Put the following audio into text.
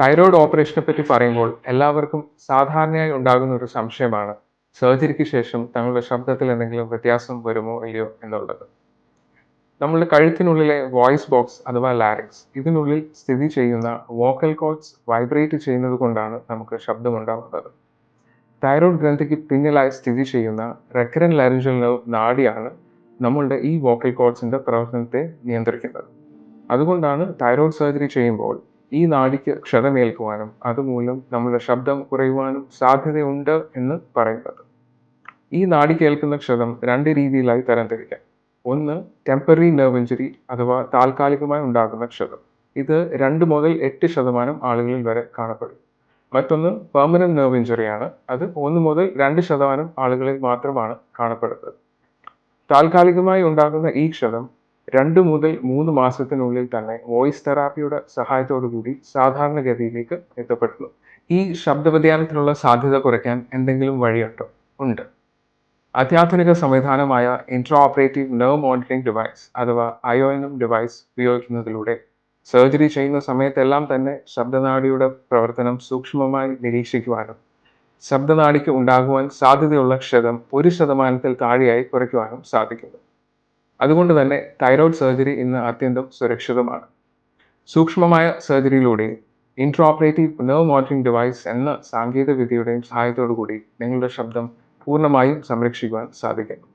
Thyroid ഓപ്പറേഷനെ പറ്റി പറയുമ്പോൾ എല്ലാവർക്കും സാധാരണയായി ഉണ്ടാകുന്ന ഒരു സംശയമാണ്. സർജറിക്ക് ശേഷം തങ്ങളുടെ ശബ്ദത്തിൽ എന്തെങ്കിലും വ്യത്യാസം വരുമോ ഇല്ലയോ എന്നുള്ളത്. നമ്മളുടെ കഴുത്തിനുള്ളിലെ വോയിസ് ബോക്സ് അഥവാ ലാരിക്സ് ഇതിനുള്ളിൽ സ്ഥിതി ചെയ്യുന്ന വോക്കൽ കോഡ്സ് വൈബ്രേറ്റ് ചെയ്യുന്നത് കൊണ്ടാണ് നമുക്ക് ശബ്ദമുണ്ടാകുന്നത് തൈറോയ്ഡ് ഗ്രന്ഥിക്ക് പിന്നിലായി സ്ഥിതി ചെയ്യുന്ന റെക്കരൻ ലാരിഞ്ചൽ നാടിയാണ് നമ്മളുടെ ഈ വോക്കൽ കോഡ്സിന്റെ പ്രവർത്തനത്തെ നിയന്ത്രിക്കുന്നത്. അതുകൊണ്ടാണ് തൈറോയ്ഡ് സർജറി ചെയ്യുമ്പോൾ ഈ നാഡിക്ക് ക്ഷതമേൽക്കുവാനും അതുമൂലം നമ്മുടെ ശബ്ദം കുറയുവാനും സാധ്യതയുണ്ട് എന്ന് പറയുന്നത്. ഈ നാടി കേൾക്കുന്ന ക്ഷതം രണ്ട് രീതിയിലായി തരംതിരിക്കാം. ഒന്ന് ടെമ്പററി നെർവ് ഇഞ്ചുറി അഥവാ താൽക്കാലികമായി ഉണ്ടാകുന്ന ക്ഷതം. ഇത് രണ്ട് മുതൽ എട്ട് ശതമാനം ആളുകളിൽ വരെ കാണപ്പെടും. മറ്റൊന്ന് പെർമനന്റ് നെർവ് ഇഞ്ചുറിയാണ് അത് ഒന്ന് മുതൽ രണ്ട് ശതമാനം ആളുകളിൽ മാത്രമാണ് കാണപ്പെടുന്നത്. താൽക്കാലികമായി ഉണ്ടാകുന്ന ഈ ക്ഷതം രണ്ട് മുതൽ മൂന്ന് മാസത്തിനുള്ളിൽ തന്നെ വോയിസ് തെറാപ്പിയുടെ സഹായത്തോടു കൂടി സാധാരണഗതിയിലേക്ക് എത്തപ്പെടുന്നു. ഈ ശബ്ദവ്യതിയാനത്തിനുള്ള സാധ്യത കുറയ്ക്കാൻ എന്തെങ്കിലും വഴിയുണ്ടോ? ഉണ്ട്. അത്യാധുനിക സംവിധാനമായ intra operative nerve monitoring device അഥവാ ഐ എൻ എം ഡിവൈസ് ഉപയോഗിക്കുന്നതിലൂടെ സർജറി ചെയ്യുന്ന സമയത്തെല്ലാം തന്നെ ശബ്ദനാടിയുടെ പ്രവർത്തനം സൂക്ഷ്മമായി നിരീക്ഷിക്കുവാനും ശബ്ദനാടിക്ക് ഉണ്ടാകുവാൻ സാധ്യതയുള്ള ക്ഷതം ഒരു ശതമാനത്തിൽ താഴെയായി കുറയ്ക്കുവാനും സാധിക്കുന്നു. അതുകൊണ്ട് തന്നെ തൈറോയ്ഡ് സർജറി ഇന്ന് അത്യന്തം സുരക്ഷിതമാണ്. സൂക്ഷ്മമായ സർജറിയിലൂടെ ഇൻട്രോപ്പറേറ്റീവ് നെർവ് മോണിറ്ററിംഗ് ഡിവൈസ് എന്ന സാങ്കേതിക വിദ്യയുടെയും സഹായത്തോടു കൂടി നിങ്ങളുടെ ശബ്ദം പൂർണമായും സംരക്ഷിക്കുവാൻ സാധിക്കും.